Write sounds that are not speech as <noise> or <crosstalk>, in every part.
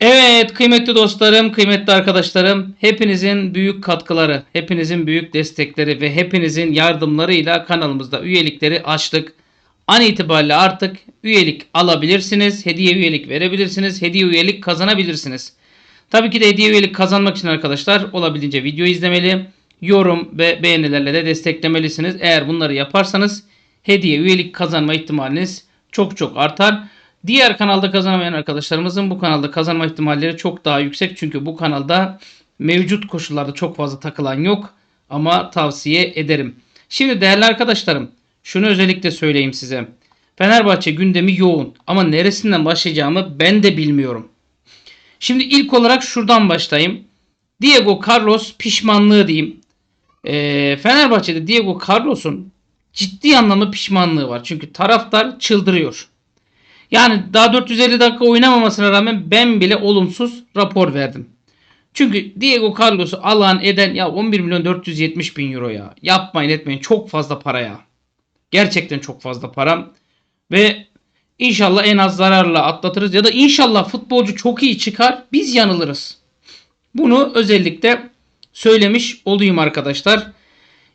Evet kıymetli dostlarım, kıymetli arkadaşlarım, hepinizin büyük katkıları, hepinizin büyük destekleri ve hepinizin yardımlarıyla kanalımızda üyelikleri açtık. An itibariyle artık üyelik alabilirsiniz, hediye üyelik verebilirsiniz, hediye üyelik kazanabilirsiniz. Tabii ki de hediye üyelik kazanmak için arkadaşlar olabildiğince video izlemeli, yorum ve beğenilerle de desteklemelisiniz. Eğer bunları yaparsanız hediye üyelik kazanma ihtimaliniz çok çok artar. Diğer kanalda kazanamayan arkadaşlarımızın bu kanalda kazanma ihtimalleri çok daha yüksek. Çünkü bu kanalda mevcut koşullarda çok fazla takılan yok. Ama tavsiye ederim. Şimdi değerli arkadaşlarım şunu özellikle söyleyeyim size. Fenerbahçe gündemi yoğun ama neresinden başlayacağımı ben de bilmiyorum. Şimdi ilk olarak şuradan başlayayım. Diego Carlos pişmanlığı diyeyim. Ee, Fenerbahçe'de Diego Carlos'un ciddi anlamda pişmanlığı var. Çünkü taraftar çıldırıyor. Yani daha 450 dakika oynamamasına rağmen ben bile olumsuz rapor verdim. Çünkü Diego Carlos'u alan eden ya 11 milyon 470 bin euro ya. Yapmayın etmeyin çok fazla para ya. Gerçekten çok fazla para. Ve inşallah en az zararla atlatırız. Ya da inşallah futbolcu çok iyi çıkar biz yanılırız. Bunu özellikle söylemiş olayım arkadaşlar.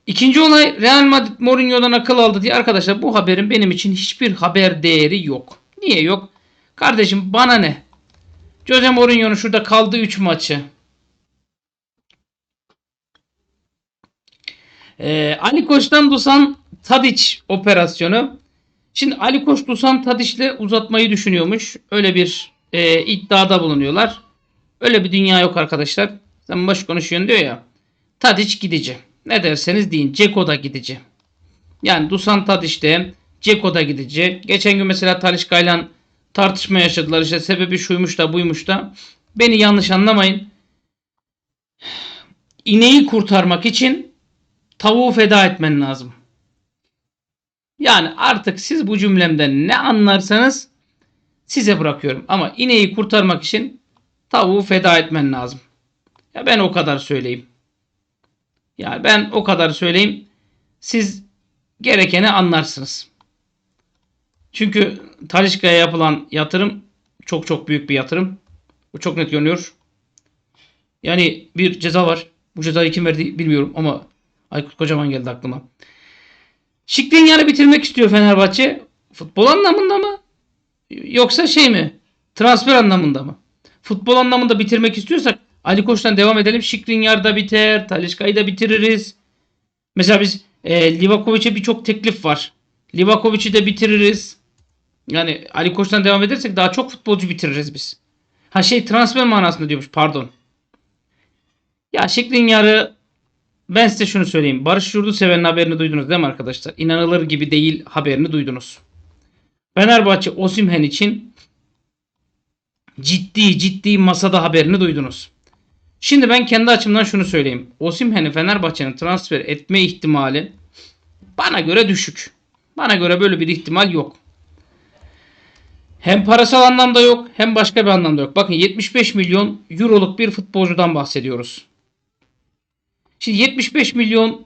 İkinci olay Real Madrid Mourinho'dan akıl aldı diye arkadaşlar bu haberin benim için hiçbir haber değeri yok. Niye yok? Kardeşim bana ne? Jose Mourinho'nun şurada kaldığı 3 maçı. Ee, Ali Koç'tan Dusan Tadic operasyonu. Şimdi Ali Koç Dusan Tadic'le uzatmayı düşünüyormuş. Öyle bir e, iddiada bulunuyorlar. Öyle bir dünya yok arkadaşlar. Sen boş konuşuyorsun diyor ya. Tadic gidici. Ne derseniz deyin. Ceko da gidici. Yani Dusan Tadic de Ceko da gidecek. Geçen gün mesela Talişka'yla tartışma yaşadılar. İşte sebebi şuymuş da buymuş da. Beni yanlış anlamayın. İneği kurtarmak için tavuğu feda etmen lazım. Yani artık siz bu cümlemden ne anlarsanız size bırakıyorum. Ama ineği kurtarmak için tavuğu feda etmen lazım. Ya ben o kadar söyleyeyim. Yani ben o kadar söyleyeyim. Siz gerekeni anlarsınız. Çünkü Talişka'ya yapılan yatırım çok çok büyük bir yatırım. Bu çok net görünüyor. Yani bir ceza var. Bu cezayı kim verdi bilmiyorum ama Aykut Kocaman geldi aklıma. Şikrinyar'ı bitirmek istiyor Fenerbahçe. Futbol anlamında mı? Yoksa şey mi? Transfer anlamında mı? Futbol anlamında bitirmek istiyorsak Ali Koç'tan devam edelim. Şikrinyar da biter. Talişka'yı da bitiririz. Mesela biz e, Livakovic'e birçok teklif var. Livakovic'i de bitiririz. Yani Ali Koç'tan devam edersek daha çok futbolcu bitiririz biz. Ha şey transfer manasında diyormuş pardon. Ya Şikrinyar'ı ben size şunu söyleyeyim. Barış Yurduseven'in haberini duydunuz değil mi arkadaşlar? İnanılır gibi değil haberini duydunuz. Fenerbahçe Osimhen için ciddi ciddi masada haberini duydunuz. Şimdi ben kendi açımdan şunu söyleyeyim. Osimhen'i Fenerbahçe'nin transfer etme ihtimali bana göre düşük. Bana göre böyle bir ihtimal yok. Hem parasal anlamda yok hem başka bir anlamda yok. Bakın 75 milyon euroluk bir futbolcudan bahsediyoruz. Şimdi 75 milyon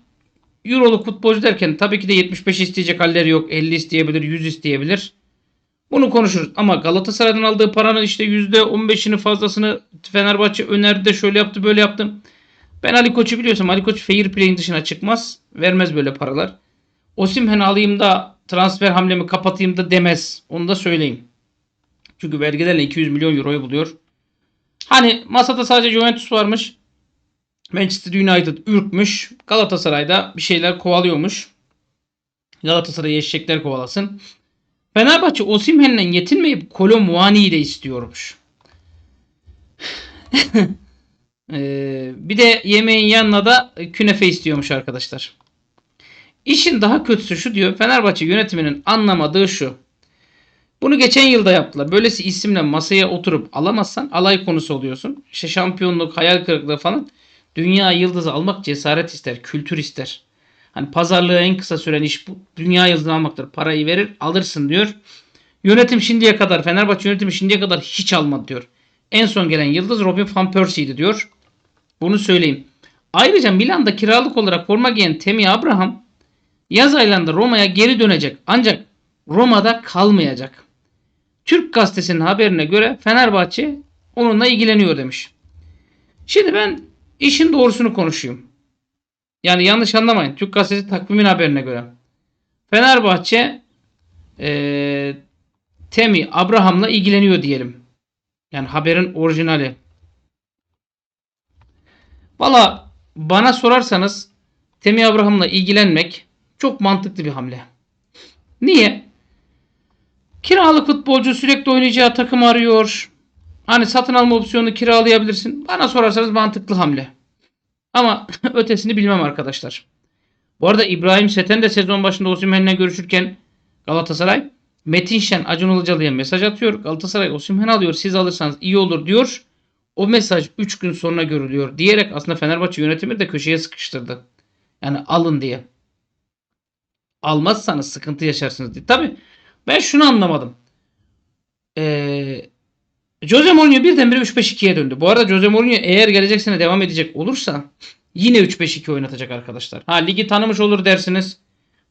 euroluk futbolcu derken tabii ki de 75 isteyecek halleri yok. 50 isteyebilir, 100 isteyebilir. Bunu konuşuruz. Ama Galatasaray'dan aldığı paranın işte %15'ini fazlasını Fenerbahçe önerdi şöyle yaptı böyle yaptı. Ben Ali Koç'u biliyorsam Ali Koç fair play'in dışına çıkmaz. Vermez böyle paralar. Osimhen alayım da transfer hamlemi kapatayım da demez. Onu da söyleyeyim. Çünkü vergilerle 200 milyon euroyu buluyor. Hani masada sadece Juventus varmış. Manchester United ürkmüş. Galatasaray'da bir şeyler kovalıyormuş. Galatasaray eşekler kovalasın. Fenerbahçe Osimhen'le yetinmeyip Kolo Muani'yi de istiyormuş. <laughs> ee, bir de yemeğin yanına da künefe istiyormuş arkadaşlar. İşin daha kötüsü şu diyor. Fenerbahçe yönetiminin anlamadığı şu. Bunu geçen yılda yaptılar. Böylesi isimle masaya oturup alamazsan alay konusu oluyorsun. İşte şampiyonluk, hayal kırıklığı falan. Dünya yıldızı almak cesaret ister, kültür ister. Hani pazarlığı en kısa süren iş bu. Dünya yıldızını almaktır. Parayı verir, alırsın diyor. Yönetim şimdiye kadar, Fenerbahçe yönetimi şimdiye kadar hiç almadı diyor. En son gelen yıldız Robin van Persie'ydi diyor. Bunu söyleyeyim. Ayrıca Milan'da kiralık olarak forma giyen Temi Abraham yaz aylarında Roma'ya geri dönecek. Ancak Roma'da kalmayacak. Türk gazetesinin haberine göre Fenerbahçe onunla ilgileniyor demiş. Şimdi ben işin doğrusunu konuşayım. Yani yanlış anlamayın. Türk Gazetesi takvimin haberine göre. Fenerbahçe eee Temi Abraham'la ilgileniyor diyelim. Yani haberin orijinali. Valla bana sorarsanız Temi Abraham'la ilgilenmek çok mantıklı bir hamle. Niye? Kiralık futbolcu sürekli oynayacağı takım arıyor. Hani satın alma opsiyonu kiralayabilirsin. Bana sorarsanız mantıklı hamle. Ama <laughs> ötesini bilmem arkadaşlar. Bu arada İbrahim Seten de sezon başında Osimhen'le görüşürken Galatasaray Metin Şen Acun Ilıcalı'ya mesaj atıyor. Galatasaray Osimhen alıyor siz alırsanız iyi olur diyor. O mesaj 3 gün sonra görülüyor diyerek aslında Fenerbahçe yönetimi de köşeye sıkıştırdı. Yani alın diye. Almazsanız sıkıntı yaşarsınız diye. Tabi ben şunu anlamadım. Ee, Jose Mourinho birdenbire 3-5-2'ye döndü. Bu arada Jose Mourinho eğer gelecek sene devam edecek olursa <laughs> yine 3-5-2 oynatacak arkadaşlar. Ha ligi tanımış olur dersiniz.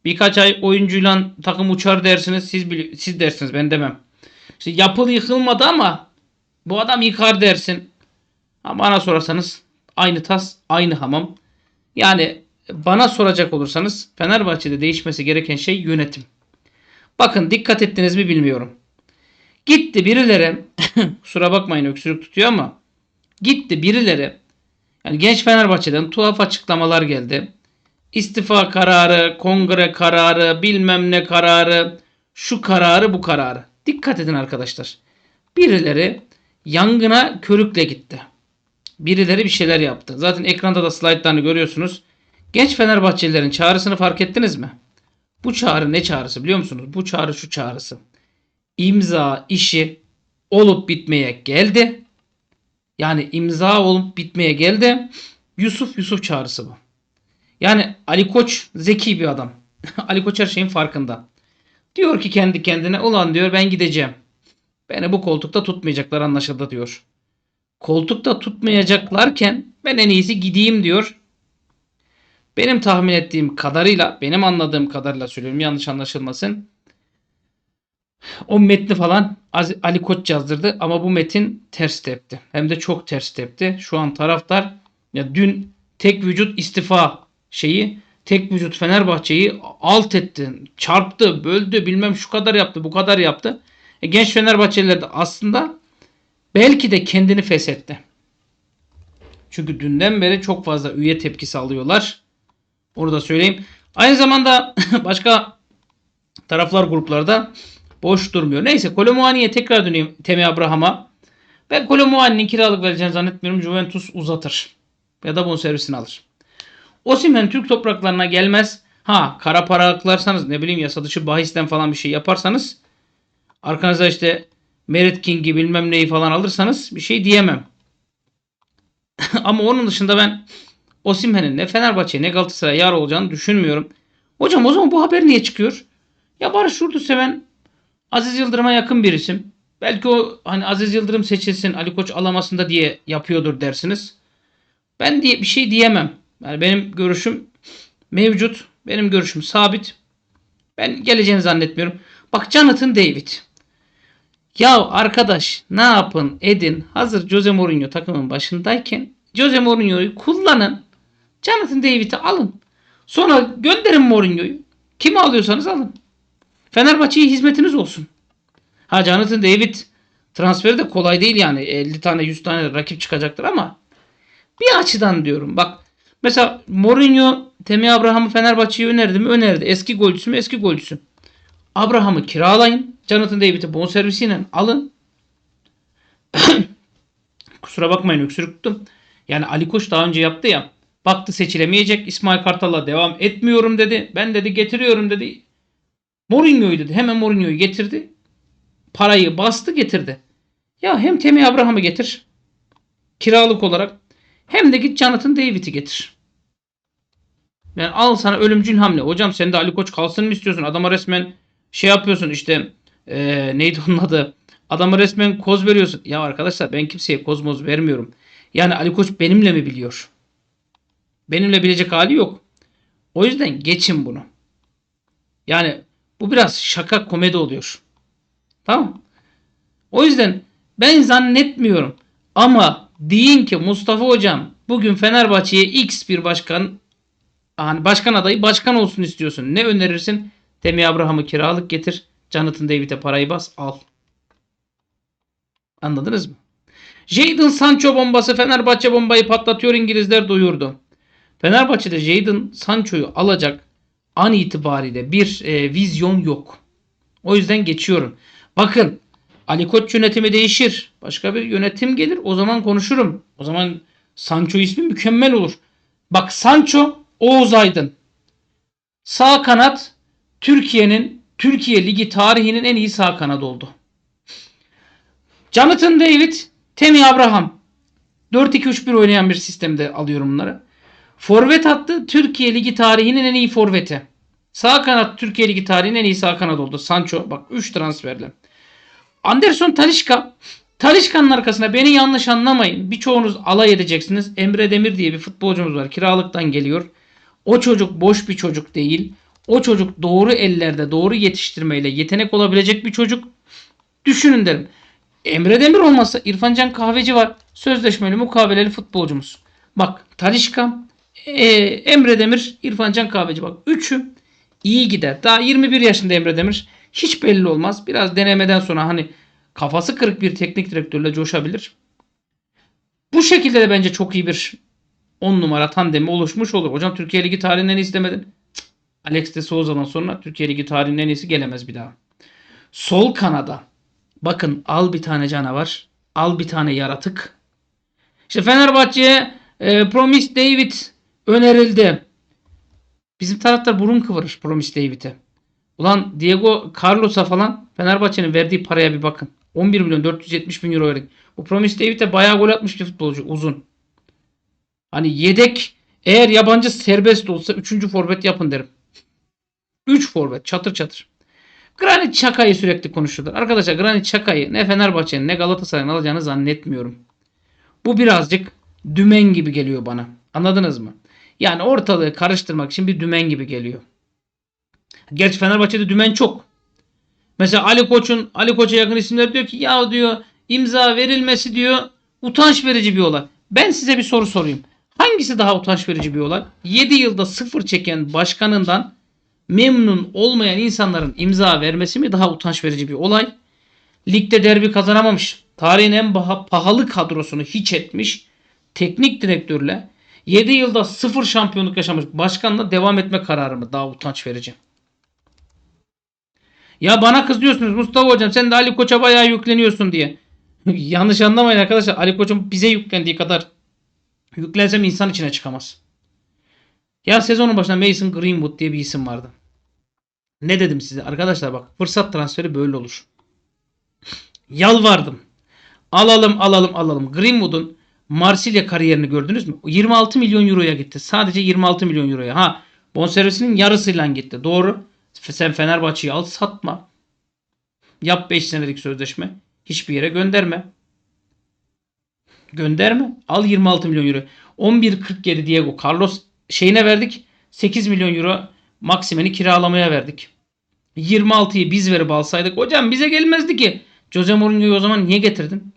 Birkaç ay oyuncuyla takım uçar dersiniz. Siz siz dersiniz ben demem. İşte yapılı yıkılmadı ama bu adam yıkar dersin. Ama bana sorarsanız aynı tas aynı hamam. Yani bana soracak olursanız Fenerbahçe'de değişmesi gereken şey yönetim. Bakın dikkat ettiniz mi bilmiyorum. Gitti birileri <coughs> kusura bakmayın öksürük tutuyor ama gitti birileri yani genç Fenerbahçe'den tuhaf açıklamalar geldi. İstifa kararı, kongre kararı, bilmem ne kararı, şu kararı, bu kararı. Dikkat edin arkadaşlar. Birileri yangına körükle gitti. Birileri bir şeyler yaptı. Zaten ekranda da slaytlarını görüyorsunuz. Genç Fenerbahçelilerin çağrısını fark ettiniz mi? Bu çağrı ne çağrısı biliyor musunuz? Bu çağrı şu çağrısı. İmza işi olup bitmeye geldi. Yani imza olup bitmeye geldi. Yusuf Yusuf çağrısı bu. Yani Ali Koç zeki bir adam. <laughs> Ali Koç her şeyin farkında. Diyor ki kendi kendine ulan diyor ben gideceğim. Beni bu koltukta tutmayacaklar anlaşıldı diyor. Koltukta tutmayacaklarken ben en iyisi gideyim diyor. Benim tahmin ettiğim kadarıyla, benim anladığım kadarıyla söylüyorum yanlış anlaşılmasın. O metni falan Ali Koç yazdırdı ama bu metin ters tepti. Hem de çok ters tepti. Şu an taraftar ya dün tek vücut istifa şeyi tek vücut Fenerbahçe'yi alt etti, çarptı, böldü, bilmem şu kadar yaptı, bu kadar yaptı. E, genç Fenerbahçeliler de aslında belki de kendini feshetti. Çünkü dünden beri çok fazla üye tepkisi alıyorlar. Onu da söyleyeyim. Aynı zamanda <laughs> başka taraflar gruplarda boş durmuyor. Neyse Kolomuani'ye tekrar döneyim Temi Abraham'a. Ben Kolomuani'nin kiralık vereceğini zannetmiyorum. Juventus uzatır. Ya da bonservisini alır. Osimhen Türk topraklarına gelmez. Ha kara para aklarsanız ne bileyim yasa dışı bahisten falan bir şey yaparsanız arkanıza işte Merit King'i bilmem neyi falan alırsanız bir şey diyemem. <laughs> Ama onun dışında ben Osimhen'in ne Fenerbahçe ne Galatasaray yar olacağını düşünmüyorum. Hocam o zaman bu haber niye çıkıyor? Ya Barış Yurduseven Aziz Yıldırım'a yakın bir isim. Belki o hani Aziz Yıldırım seçilsin Ali Koç alamasın da diye yapıyordur dersiniz. Ben diye bir şey diyemem. Yani benim görüşüm mevcut. Benim görüşüm sabit. Ben geleceğini zannetmiyorum. Bak Jonathan David. Ya arkadaş ne yapın edin hazır Jose Mourinho takımın başındayken Jose Mourinho'yu kullanın. Jonathan David'i alın. Sonra gönderin Mourinho'yu. Kimi alıyorsanız alın. Fenerbahçe'ye hizmetiniz olsun. Ha Jonathan David transferi de kolay değil yani. 50 tane 100 tane rakip çıkacaktır ama bir açıdan diyorum. Bak mesela Mourinho Temi Abraham'ı Fenerbahçe'ye önerdi mi? Önerdi. Eski golcüsü mü? Eski golcüsü. Abraham'ı kiralayın. Jonathan David'i bonservisiyle alın. <coughs> Kusura bakmayın öksürüktüm. Yani Ali Koç daha önce yaptı ya. Baktı seçilemeyecek. İsmail Kartal'la devam etmiyorum dedi. Ben dedi getiriyorum dedi. Mourinho'yu dedi. Hemen Mourinho'yu getirdi. Parayı bastı getirdi. Ya hem Temi Abraham'ı getir. Kiralık olarak. Hem de git Jonathan David'i getir. Yani al sana ölümcül hamle. Hocam sen de Ali Koç kalsın mı istiyorsun? Adama resmen şey yapıyorsun işte eee, neydi onun adı? Adama resmen koz veriyorsun. Ya arkadaşlar ben kimseye koz moz vermiyorum. Yani Ali Koç benimle mi biliyor? Benimle bilecek hali yok. O yüzden geçin bunu. Yani bu biraz şaka komedi oluyor. Tamam. O yüzden ben zannetmiyorum. Ama deyin ki Mustafa hocam bugün Fenerbahçe'ye X bir başkan hani başkan adayı başkan olsun istiyorsun. Ne önerirsin? Temi Abraham'ı kiralık getir. Jonathan David'e parayı bas al. Anladınız mı? Jadon Sancho bombası Fenerbahçe bombayı patlatıyor İngilizler duyurdu. Fenerbahçe'de Jadon Sancho'yu alacak an itibariyle bir e, vizyon yok. O yüzden geçiyorum. Bakın Ali Koç yönetimi değişir. Başka bir yönetim gelir. O zaman konuşurum. O zaman Sancho ismi mükemmel olur. Bak Sancho Oğuz Aydın. Sağ kanat Türkiye'nin Türkiye Ligi tarihinin en iyi sağ kanadı oldu. Jonathan David, Temi Abraham. 4-2-3-1 oynayan bir sistemde alıyorum bunları. Forvet hattı Türkiye Ligi tarihinin en iyi forveti. Sağ kanat Türkiye Ligi tarihinin en iyi sağ kanat oldu. Sancho bak 3 transferle. Anderson Talişka. Talişka'nın arkasına beni yanlış anlamayın. Birçoğunuz alay edeceksiniz. Emre Demir diye bir futbolcumuz var. Kiralıktan geliyor. O çocuk boş bir çocuk değil. O çocuk doğru ellerde doğru yetiştirmeyle yetenek olabilecek bir çocuk. Düşünün derim. Emre Demir olmasa İrfancan Kahveci var. Sözleşmeli mukaveleli futbolcumuz. Bak Talişka, e, Emre Demir, İrfancan Kahveci bak. Üçü iyi gider. Daha 21 yaşında Emre Demir. Hiç belli olmaz. Biraz denemeden sonra hani kafası kırık bir teknik direktörle coşabilir. Bu şekilde de bence çok iyi bir 10 numara tandemi oluşmuş olur. Hocam Türkiye Ligi tarihinin en iyisi demedin. Cık. Alex de Souza'dan sonra Türkiye Ligi tarihinin en iyisi gelemez bir daha. Sol kanada. Bakın al bir tane canavar. Al bir tane yaratık. İşte Fenerbahçe'ye e, Promise David önerildi. Bizim taraftar burun kıvırır Promise David'e. Ulan Diego Carlos'a falan Fenerbahçe'nin verdiği paraya bir bakın. 11 milyon 470 bin euro verdik. Bu Promise David de bayağı gol atmış bir futbolcu. Uzun. Hani yedek eğer yabancı serbest olsa 3. forvet yapın derim. 3 forvet çatır çatır. Granit Xhaka'yı sürekli konuşuyorlar. Arkadaşlar Granit Xhaka'yı ne Fenerbahçe'nin ne Galatasaray'ın alacağını zannetmiyorum. Bu birazcık dümen gibi geliyor bana. Anladınız mı? Yani ortalığı karıştırmak için bir dümen gibi geliyor. Gerçi Fenerbahçe'de dümen çok. Mesela Ali Koç'un Ali Koç'a yakın isimler diyor ki ya diyor imza verilmesi diyor utanç verici bir olay. Ben size bir soru sorayım. Hangisi daha utanç verici bir olay? 7 yılda sıfır çeken başkanından memnun olmayan insanların imza vermesi mi daha utanç verici bir olay? Ligde derbi kazanamamış. Tarihin en paha- pahalı kadrosunu hiç etmiş. Teknik direktörle 7 yılda sıfır şampiyonluk yaşamış başkanla devam etme kararı mı daha utanç verici? Ya bana kızıyorsunuz Mustafa hocam sen de Ali Koç'a bayağı yükleniyorsun diye. <laughs> Yanlış anlamayın arkadaşlar. Ali Koç'un bize yüklendiği kadar yüklensem insan içine çıkamaz. Ya sezonun başında Mason Greenwood diye bir isim vardı. Ne dedim size? Arkadaşlar bak fırsat transferi böyle olur. <laughs> Yalvardım. Alalım alalım alalım. Greenwood'un Marsilya kariyerini gördünüz mü? 26 milyon euroya gitti. Sadece 26 milyon euroya. Ha bonservisinin yarısıyla gitti. Doğru. Sen Fenerbahçe'yi al satma. Yap 5 senelik sözleşme. Hiçbir yere gönderme. Gönderme. Al 26 milyon euro. 11.47 Diego Carlos şeyine verdik. 8 milyon euro Maximen'i kiralamaya verdik. 26'yı biz verip alsaydık hocam bize gelmezdi ki. Jose Mourinho'yu o zaman niye getirdin?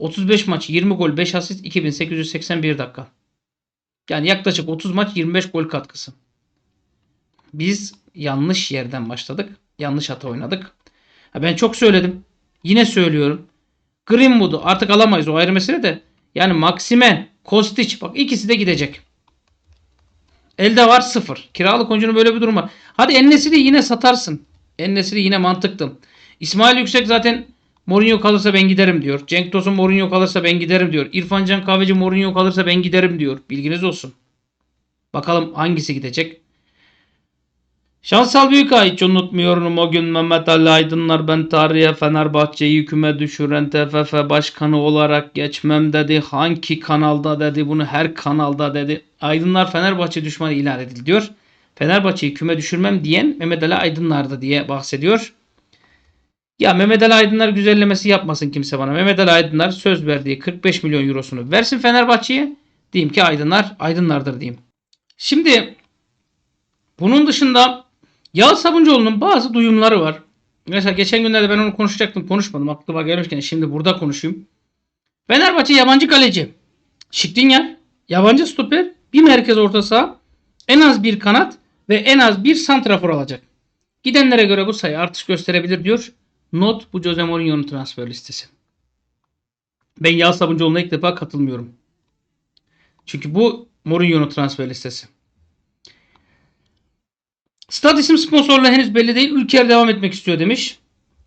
35 maç 20 gol 5 asist 2881 dakika. Yani yaklaşık 30 maç 25 gol katkısı. Biz yanlış yerden başladık. Yanlış hata oynadık. Ha ben çok söyledim. Yine söylüyorum. Greenwood'u artık alamayız o ayrı mesele de. Yani Maximen, Kostic bak ikisi de gidecek. Elde var sıfır. Kiralık oyuncunun böyle bir durum var. Hadi Ennesiri yine satarsın. Ennesiri yine mantıklı. İsmail Yüksek zaten Mourinho kalırsa ben giderim diyor. Cenk Tosun Mourinho kalırsa ben giderim diyor. İrfan Can Kahveci Mourinho kalırsa ben giderim diyor. Bilginiz olsun. Bakalım hangisi gidecek. Şansal Büyükay hiç unutmuyorum o gün Mehmet Ali Aydınlar ben tarihe Fenerbahçe'yi küme düşüren TFF başkanı olarak geçmem dedi. Hangi kanalda dedi bunu her kanalda dedi. Aydınlar Fenerbahçe düşmanı ilan edildi diyor. Fenerbahçe'yi küme düşürmem diyen Mehmet Ali Aydınlar'dı diye bahsediyor. Ya Mehmet Ali Aydınlar güzellemesi yapmasın kimse bana. Mehmet Ali Aydınlar söz verdiği 45 milyon eurosunu versin Fenerbahçe'ye. Diyeyim ki Aydınlar Aydınlardır diyeyim. Şimdi bunun dışında Yağız Sabuncuoğlu'nun bazı duyumları var. Mesela geçen günlerde ben onu konuşacaktım konuşmadım aklıma gelmişken şimdi burada konuşayım. Fenerbahçe yabancı kaleci. Şikrinyar. Yabancı stoper. Bir merkez orta saha. En az bir kanat ve en az bir santrafor alacak. Gidenlere göre bu sayı artış gösterebilir diyor. Not bu Jose Mourinho'nun transfer listesi. Ben Yağız Sabuncuoğlu'na ilk defa katılmıyorum. Çünkü bu Mourinho'nun transfer listesi. Stad isim sponsorluğu henüz belli değil. Ülker devam etmek istiyor demiş.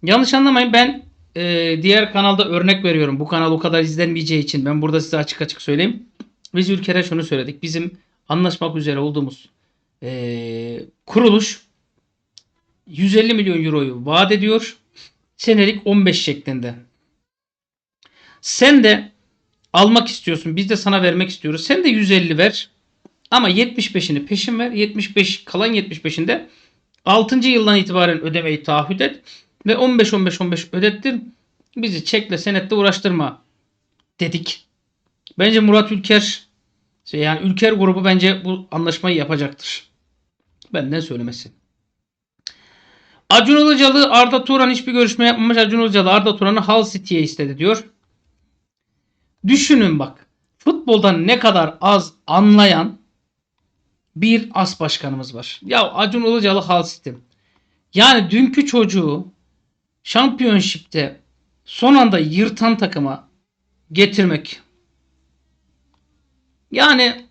Yanlış anlamayın ben e, diğer kanalda örnek veriyorum. Bu kanal o kadar izlenmeyeceği için ben burada size açık açık söyleyeyim. Biz Ülker'e şunu söyledik. Bizim anlaşmak üzere olduğumuz e, kuruluş 150 milyon euroyu vaat ediyor. Senelik 15 şeklinde. Sen de almak istiyorsun. Biz de sana vermek istiyoruz. Sen de 150 ver. Ama 75'ini peşin ver. 75 kalan 75'inde 6. yıldan itibaren ödemeyi taahhüt et ve 15 15 15 ödettir. Bizi çekle senetle uğraştırma dedik. Bence Murat Ülker yani Ülker grubu bence bu anlaşmayı yapacaktır. Benden söylemesi. Acun Ilıcalı Arda Turan hiçbir görüşme yapmamış. Acun Ilıcalı Arda Turan'ı Hull City'ye istedi diyor. Düşünün bak. Futboldan ne kadar az anlayan bir as başkanımız var. Ya Acun Ilıcalı Hull City. Yani dünkü çocuğu şampiyonşipte son anda yırtan takıma getirmek. Yani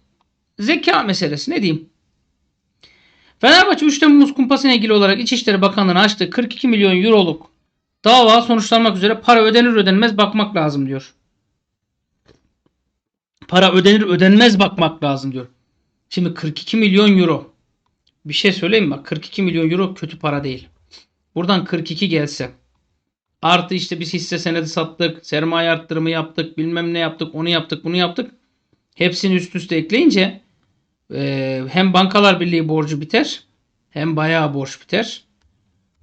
zeka meselesi ne diyeyim. Fenerbahçe 3 Temmuz kumpasıyla ilgili olarak İçişleri Bakanlığı'nın açtığı 42 milyon euroluk dava sonuçlanmak üzere para ödenir ödenmez bakmak lazım diyor. Para ödenir ödenmez bakmak lazım diyor. Şimdi 42 milyon euro. Bir şey söyleyeyim mi? Bak 42 milyon euro kötü para değil. Buradan 42 gelse. Artı işte biz hisse senedi sattık. Sermaye arttırımı yaptık. Bilmem ne yaptık. Onu yaptık. Bunu yaptık. Hepsini üst üste ekleyince e, hem Bankalar Birliği borcu biter. Hem bayağı borç biter.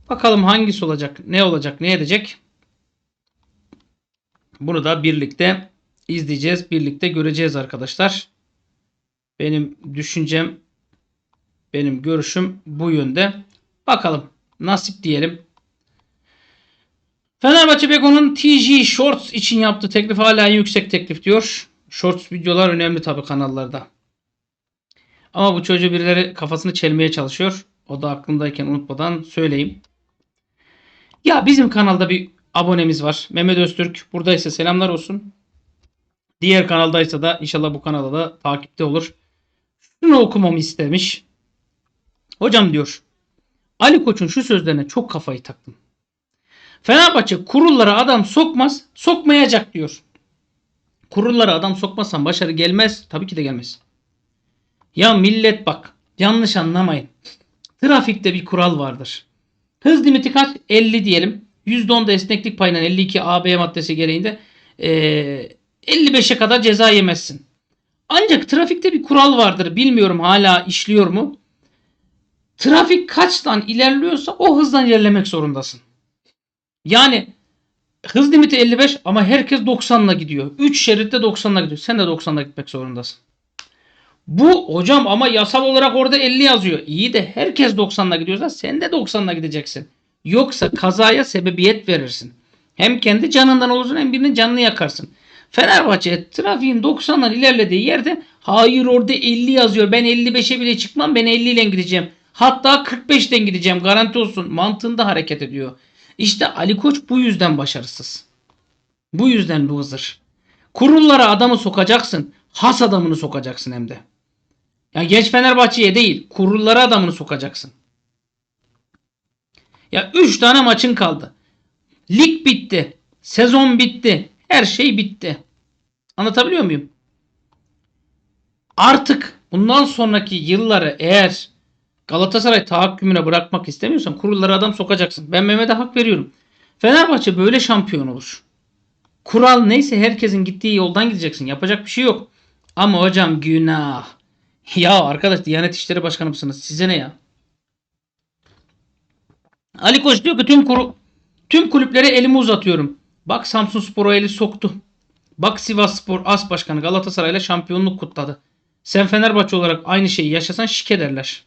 Bakalım hangisi olacak? Ne olacak? Ne edecek? Bunu da birlikte izleyeceğiz. Birlikte göreceğiz arkadaşlar. Benim düşüncem, benim görüşüm bu yönde. Bakalım. Nasip diyelim. Fenerbahçe Beko'nun TG Shorts için yaptığı teklif hala en yüksek teklif diyor. Shorts videolar önemli tabi kanallarda. Ama bu çocuğu birileri kafasını çelmeye çalışıyor. O da aklımdayken unutmadan söyleyeyim. Ya bizim kanalda bir abonemiz var. Mehmet Öztürk. Buradaysa selamlar olsun. Diğer kanaldaysa da inşallah bu kanalda da takipte olur. Şunu okumamı istemiş. Hocam diyor. Ali Koç'un şu sözlerine çok kafayı taktım. Fenerbahçe kurullara adam sokmaz, sokmayacak diyor. Kurullara adam sokmazsan başarı gelmez. Tabii ki de gelmez. Ya millet bak yanlış anlamayın. Trafikte bir kural vardır. Hız limiti kaç? 50 diyelim. %10 da esneklik payından 52 AB maddesi gereğinde ee, 55'e kadar ceza yemezsin. Ancak trafikte bir kural vardır. Bilmiyorum hala işliyor mu? Trafik kaçtan ilerliyorsa o hızdan ilerlemek zorundasın. Yani hız limiti 55 ama herkes 90'la gidiyor. 3 şeritte 90'la gidiyor. Sen de 90'la gitmek zorundasın. Bu hocam ama yasal olarak orada 50 yazıyor. İyi de herkes 90'la gidiyorsa sen de 90'la gideceksin. Yoksa kazaya sebebiyet verirsin. Hem kendi canından olursun hem birinin canını yakarsın. Fenerbahçe trafiğin 90'dan ilerlediği yerde hayır orada 50 yazıyor. Ben 55'e bile çıkmam ben 50 ile gideceğim. Hatta 45'ten gideceğim garanti olsun. Mantığında hareket ediyor. İşte Ali Koç bu yüzden başarısız. Bu yüzden loser. Kurullara adamı sokacaksın. Has adamını sokacaksın hem de. Ya geç Fenerbahçe'ye değil. Kurullara adamını sokacaksın. Ya 3 tane maçın kaldı. Lig bitti. Sezon bitti. Her şey bitti. Anlatabiliyor muyum? Artık bundan sonraki yılları eğer Galatasaray tahakkümüne bırakmak istemiyorsan kurullara adam sokacaksın. Ben Mehmet'e hak veriyorum. Fenerbahçe böyle şampiyon olur. Kural neyse herkesin gittiği yoldan gideceksin. Yapacak bir şey yok. Ama hocam günah. Ya arkadaş Diyanet İşleri Başkanı mısınız? Size ne ya? Ali Koç diyor ki tüm kuru, tüm kulüplere elimi uzatıyorum. Bak Samsun Spor'a eli soktu. Bak Sivas Spor As Başkanı Galatasaray'la şampiyonluk kutladı. Sen Fenerbahçe olarak aynı şeyi yaşasan şik ederler.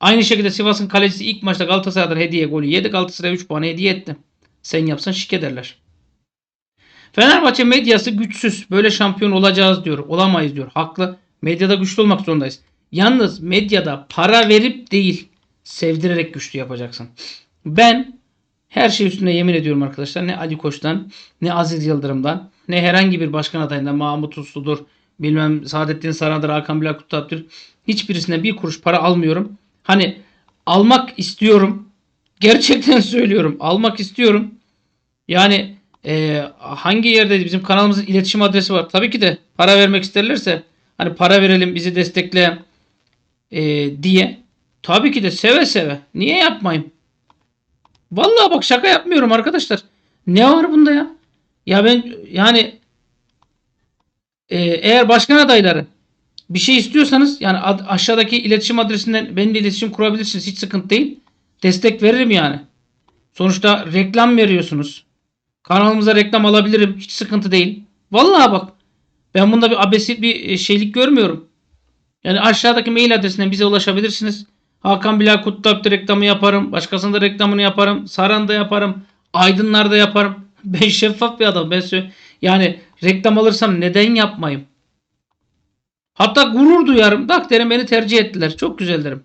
Aynı şekilde Sivas'ın kalecisi ilk maçta Galatasaray'dan hediye golü yedi. Galatasaray 3 puanı hediye etti. Sen yapsan şik ederler. Fenerbahçe medyası güçsüz. Böyle şampiyon olacağız diyor. Olamayız diyor. Haklı. Medyada güçlü olmak zorundayız. Yalnız medyada para verip değil sevdirerek güçlü yapacaksın. Ben her şey üstünde yemin ediyorum arkadaşlar. Ne Ali Koç'tan, ne Aziz Yıldırım'dan, ne herhangi bir başkan adayından Mahmut Uslu'dur, bilmem Saadettin Saran'dır, Hakan Bilal Kutlualp'tır. Hiçbirisinden bir kuruş para almıyorum. Hani almak istiyorum. Gerçekten <laughs> söylüyorum. Almak istiyorum. Yani e, hangi yerde bizim kanalımızın iletişim adresi var. Tabii ki de para vermek isterlerse hani para verelim bizi destekle e, diye. Tabii ki de seve seve. Niye yapmayayım? Vallahi bak şaka yapmıyorum arkadaşlar. Ne var bunda ya? Ya ben yani e, eğer başkan adayları bir şey istiyorsanız yani aşağıdaki iletişim adresinden benimle iletişim kurabilirsiniz. Hiç sıkıntı değil. Destek veririm yani. Sonuçta reklam veriyorsunuz. Kanalımıza reklam alabilirim. Hiç sıkıntı değil. Vallahi bak. Ben bunda bir abesi bir e, şeylik görmüyorum. Yani aşağıdaki mail adresinden bize ulaşabilirsiniz. Hakan Bilal Kutlualp'ta reklamı yaparım. Başkasında reklamını yaparım. Saran'da yaparım. Aydınlar'da yaparım. <laughs> Ben şeffaf bir adam. Ben yani reklam alırsam neden yapmayayım? Hatta gurur duyarım. Bak derim beni tercih ettiler. Çok güzel derim.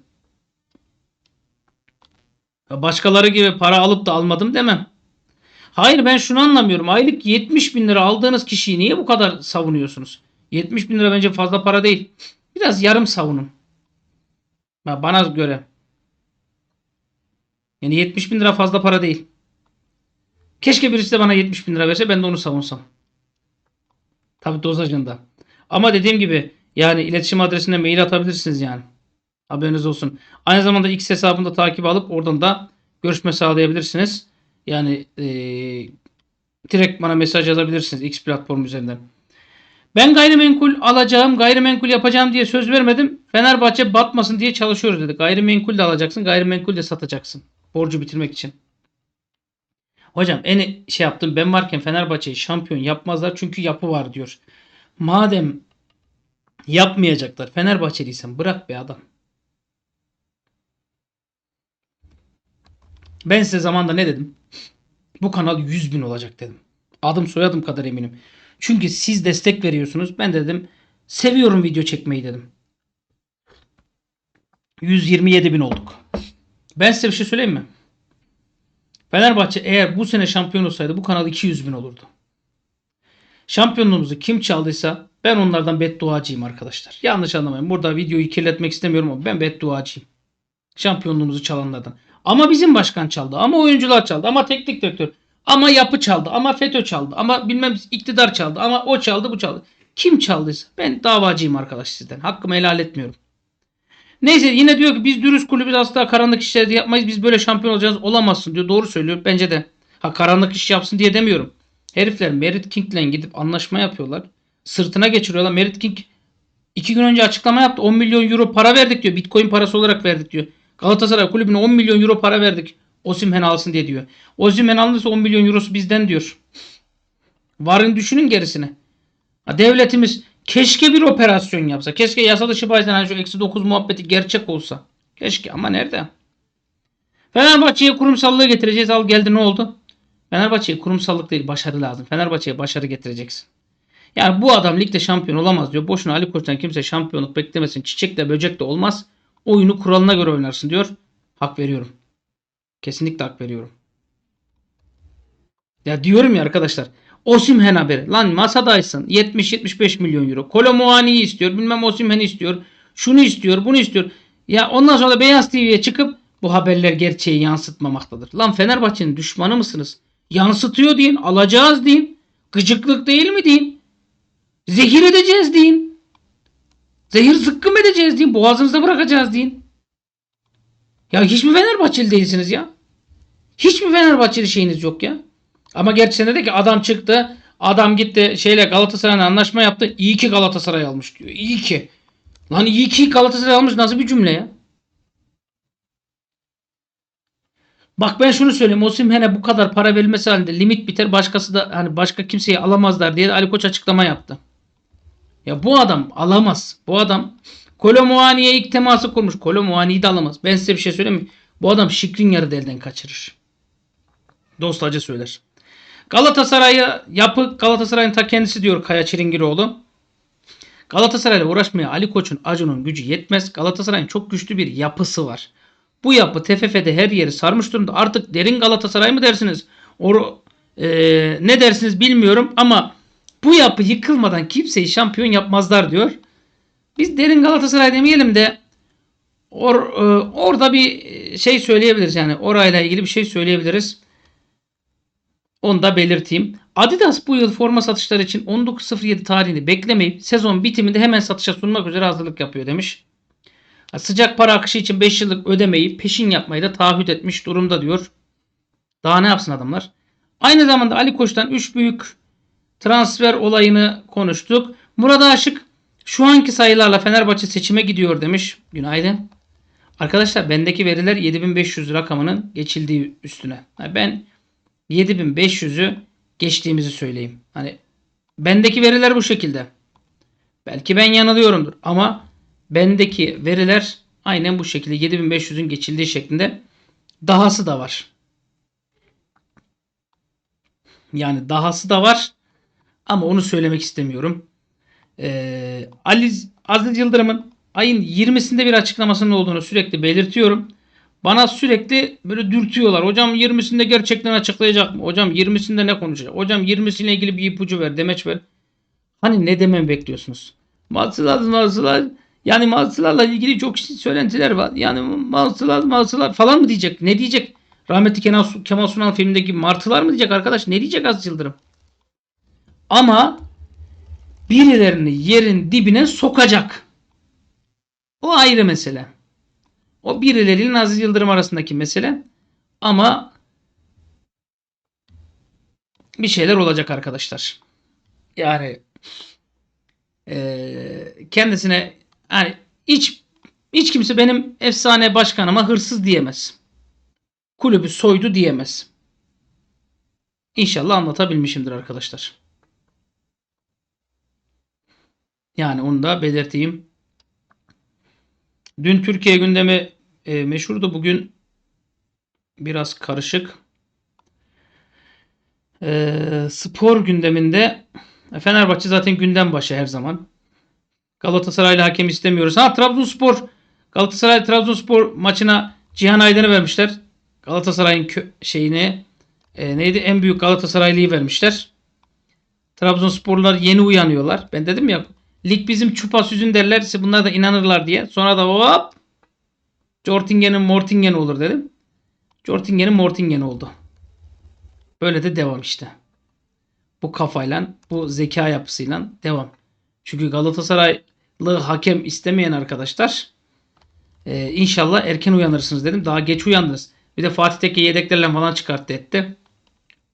Başkaları gibi para alıp da almadım demem. Hayır ben şunu anlamıyorum. Aylık 70 bin lira aldığınız kişiyi niye bu kadar savunuyorsunuz? 70 bin lira bence fazla para değil. Biraz yarım savunun. Bana göre. Yani 70 bin lira fazla para değil. Keşke birisi de bana 70 bin lira verse ben de onu savunsam. Tabi dozajında. Ama dediğim gibi yani iletişim adresine mail atabilirsiniz yani. Haberiniz olsun. Aynı zamanda X hesabında takip alıp oradan da görüşme sağlayabilirsiniz. Yani eee direkt bana mesaj yazabilirsiniz X platform üzerinden. Ben gayrimenkul alacağım, gayrimenkul yapacağım diye söz vermedim. Fenerbahçe batmasın diye çalışıyoruz dedi. Gayrimenkul de alacaksın, gayrimenkul de satacaksın. Borcu bitirmek için. Hocam en şey yaptım ben varken Fenerbahçe'yi şampiyon yapmazlar çünkü yapı var diyor. Madem yapmayacaklar Fenerbahçeliysen bırak be adam. Ben size zamanda ne dedim? Bu kanal 100 bin olacak dedim. Adım soyadım kadar eminim. Çünkü siz destek veriyorsunuz. Ben de dedim seviyorum video çekmeyi dedim. 127 bin olduk. Ben size bir şey söyleyeyim mi? Fenerbahçe eğer bu sene şampiyon olsaydı bu kanal 200 bin olurdu. Şampiyonluğumuzu kim çaldıysa ben onlardan bedduacıyım arkadaşlar. Yanlış anlamayın. Burada videoyu kirletmek istemiyorum ama ben bedduacıyım. Şampiyonluğumuzu çalanlardan. Ama bizim başkan çaldı. Ama oyuncular çaldı. Ama teknik direktör. Ama yapı çaldı. Ama FETÖ çaldı. Ama bilmem iktidar çaldı. Ama o çaldı bu çaldı. Kim çaldıysa ben davacıyım arkadaş sizden. Hakkımı helal etmiyorum. Neyse yine diyor ki biz dürüst kulübüz asla karanlık işleri yapmayız. Biz böyle şampiyon olacağız. Olamazsın diyor. Doğru söylüyor. Bence de. Ha karanlık iş yapsın diye demiyorum. Herifler Merit King'le gidip anlaşma yapıyorlar. Sırtına geçiriyorlar. Merit King iki gün önce açıklama yaptı. 10 milyon euro para verdik diyor. Bitcoin parası olarak verdik diyor. Galatasaray kulübüne 10 milyon euro para verdik. Osimhen alsın diye diyor. Osimhen alınırsa 10 milyon eurosu bizden diyor. Varın düşünün gerisine. Ha, devletimiz keşke bir operasyon yapsa. Keşke yasa dışı bahisden hani şu eksi 9 muhabbeti gerçek olsa. Keşke ama nerede? Fenerbahçe'ye kurumsallığı getireceğiz. Al geldi ne oldu? Fenerbahçe'ye kurumsallık değil başarı lazım. Fenerbahçe'ye başarı getireceksin. Yani bu adam ligde şampiyon olamaz diyor. Boşuna Ali Koç'tan kimse şampiyonluk beklemesin. Çiçek de böcek de olmaz. Oyunu kuralına göre oynarsın diyor. Hak veriyorum. Kesinlikle hak veriyorum. Ya diyorum ya arkadaşlar. Osimhen haberi. Lan masadaysın. 70-75 milyon euro. Kolomuani'yi istiyor. Bilmem Osimhen'i istiyor. Şunu istiyor. Bunu istiyor. Ya ondan sonra Beyaz TV'ye çıkıp bu haberler gerçeği yansıtmamaktadır. Lan Fenerbahçe'nin düşmanı mısınız? Yansıtıyor deyin. Alacağız deyin. Gıcıklık değil mi deyin. Zehir edeceğiz deyin. Zehir zıkkım edeceğiz deyin. Boğazınıza bırakacağız deyin. Ya hiç mi Fenerbahçeli değilsiniz ya? Hiç mi Fenerbahçeli şeyiniz yok ya? Ama gerçi sen dedi ki adam çıktı. Adam gitti şeyle Galatasaray'la anlaşma yaptı. İyi ki Galatasaray almış diyor. İyi ki. Lan iyi ki Galatasaray almış nasıl bir cümle ya? Bak ben şunu söyleyeyim. Osimhen'e bu kadar para verilmesi halinde limit biter. Başkası da hani başka kimseyi alamazlar diye Ali Koç açıklama yaptı. Ya bu adam alamaz. Bu adam Kolomuani'ye ilk teması kurmuş. Kolomuani'yi de alamaz. Ben size bir şey söyleyeyim mi? Bu adam Şikrin yarı elden kaçırır. Dost acı söyler. Galatasaray'ı yapı Galatasaray'ın ta kendisi diyor Kaya Çilingiroğlu. Galatasaray'la uğraşmaya Ali Koç'un Acun'un gücü yetmez. Galatasaray'ın çok güçlü bir yapısı var. Bu yapı TFF'de her yeri sarmış durumda. Artık derin Galatasaray mı dersiniz? O, e, ne dersiniz bilmiyorum ama bu yapı yıkılmadan kimseyi şampiyon yapmazlar diyor. Biz derin Galatasaray demeyelim de or, e, orada bir şey söyleyebiliriz yani orayla ilgili bir şey söyleyebiliriz. Onu da belirteyim. Adidas bu yıl forma satışları için 19.07 tarihini beklemeyip sezon bitiminde hemen satışa sunmak üzere hazırlık yapıyor demiş. Sıcak para akışı için 5 yıllık ödemeyi peşin yapmayı da taahhüt etmiş durumda diyor. Daha ne yapsın adamlar? Aynı zamanda Ali Koç'tan 3 büyük transfer olayını konuştuk. Murat Aşık şu anki sayılarla Fenerbahçe seçime gidiyor demiş. Günaydın. Arkadaşlar bendeki veriler 7500 rakamının geçildiği üstüne. Ben 7500'ü geçtiğimizi söyleyeyim. Hani bendeki veriler bu şekilde. Belki ben yanılıyorumdur ama bendeki veriler aynen bu şekilde 7500'ün geçildiği şeklinde. Dahası da var. Yani dahası da var ama onu söylemek istemiyorum. Ee, Aziz Yıldırım'ın ayın 20'sinde bir açıklamasının olduğunu sürekli belirtiyorum. Bana sürekli böyle dürtüyorlar. Hocam 20'sinde gerçekten açıklayacak mı? Hocam 20'sinde ne konuşacak? Hocam 20'sine ilgili bir ipucu ver, demeç ver. Hani ne demem bekliyorsunuz? Malsılar, malsılar. Yani malsılarla ilgili çok söylentiler var. Yani malsılar, malsılar falan mı diyecek? Ne diyecek? Rahmetli Kemal, Sunal filmindeki martılar mı diyecek arkadaş? Ne diyecek Aziz Yıldırım? Ama birilerini yerin dibine sokacak. O ayrı mesele. O birileriyle Aziz Yıldırım arasındaki mesele. Ama bir şeyler olacak arkadaşlar. Yani e, kendisine yani hiç hiç kimse benim efsane başkanıma hırsız diyemez. Kulübü soydu diyemez. İnşallah anlatabilmişimdir arkadaşlar. Yani onu da belirteyim. Dün Türkiye gündemi e, meşhurdu. Bugün biraz karışık. E, spor gündeminde Fenerbahçe zaten gündem başı her zaman. Galatasaraylı hakem istemiyoruz. Ha Trabzonspor Galatasaray Trabzonspor maçına Cihan Aydın'ı vermişler. Galatasaray'ın şeyini e, neydi? En büyük Galatasaraylıyı vermişler. Trabzonsporlar yeni uyanıyorlar. Ben dedim ya lig bizim çupa süzün derlerse bunlar da inanırlar diye. Sonra da hop Jortingen'in Mortingen olur dedim. Jortingen'in Mortingen oldu. Böyle de devam işte. Bu kafayla, bu zeka yapısıyla devam. Çünkü Galatasaraylı hakem istemeyen arkadaşlar e, inşallah erken uyanırsınız dedim. Daha geç uyandınız. Bir de Fatih Tekke yedeklerle falan çıkarttı etti.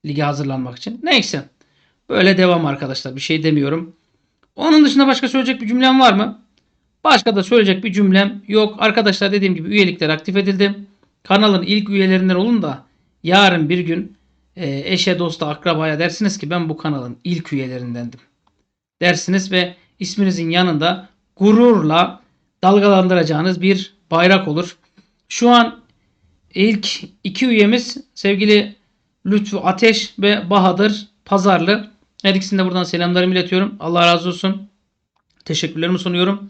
Lige hazırlanmak için. Neyse. Böyle devam arkadaşlar. Bir şey demiyorum. Onun dışında başka söyleyecek bir cümlem var mı? Başka da söyleyecek bir cümlem yok. Arkadaşlar dediğim gibi üyelikler aktif edildi. Kanalın ilk üyelerinden olun da yarın bir gün e, eşe, dosta, akrabaya dersiniz ki ben bu kanalın ilk üyelerindendim. Dersiniz ve isminizin yanında gururla dalgalandıracağınız bir bayrak olur. Şu an ilk iki üyemiz sevgili Lütfü Ateş ve Bahadır Pazarlı. Her ikisine de buradan selamlarımı iletiyorum. Allah razı olsun. Teşekkürlerimi sunuyorum.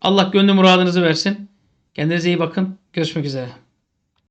Allah gönlü muradınızı versin. Kendinize iyi bakın. Görüşmek üzere.